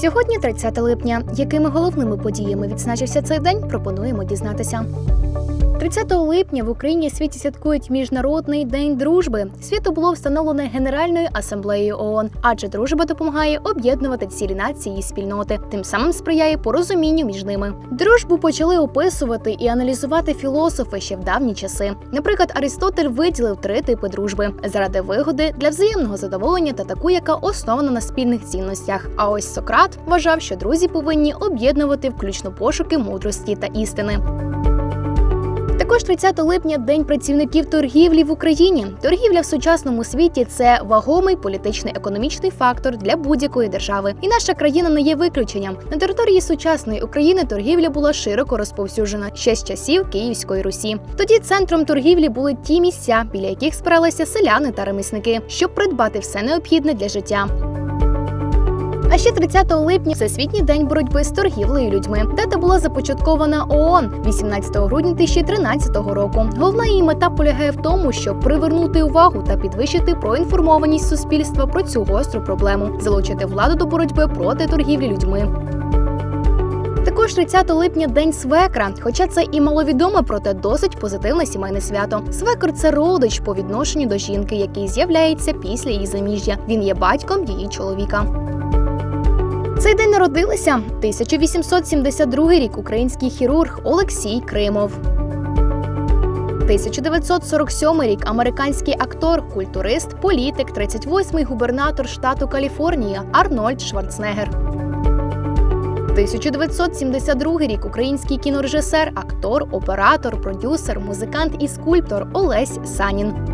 Сьогодні 30 липня. Якими головними подіями відзначився цей день, пропонуємо дізнатися. 30 липня в Україні світі святкують Міжнародний день дружби. Свято було встановлене Генеральною асамблеєю ООН, адже дружба допомагає об'єднувати цілі нації і спільноти, тим самим сприяє порозумінню між ними. Дружбу почали описувати і аналізувати філософи ще в давні часи. Наприклад, Аристотель виділив три типи дружби заради вигоди для взаємного задоволення та таку, яка основана на спільних цінностях. А ось Сократ вважав, що друзі повинні об'єднувати включно пошуки мудрості та істини. Також 30 липня день працівників торгівлі в Україні. Торгівля в сучасному світі це вагомий політичний економічний фактор для будь-якої держави, і наша країна не є виключенням. На території сучасної України торгівля була широко розповсюджена ще з часів Київської Русі. Тоді центром торгівлі були ті місця, біля яких збиралися селяни та ремісники, щоб придбати все необхідне для життя. А ще 30 липня Всесвітній день боротьби з торгівлею людьми. Дата була започаткована ООН 18 грудня 2013 року. Головна її мета полягає в тому, щоб привернути увагу та підвищити проінформованість суспільства про цю гостру проблему, залучити владу до боротьби проти торгівлі людьми. Також 30 липня день свекра, хоча це і маловідоме, проте досить позитивне сімейне свято. Свекр це родич по відношенню до жінки, який з'являється після її заміжжя. Він є батьком її чоловіка. Цей день народилися 1872 рік український хірург Олексій Кримов. 1947 рік американський актор, культурист, політик, 38-й губернатор штату Каліфорнія Арнольд Шварценеггер. 1972 рік український кінорежисер, актор, оператор, продюсер, музикант і скульптор Олесь Санін.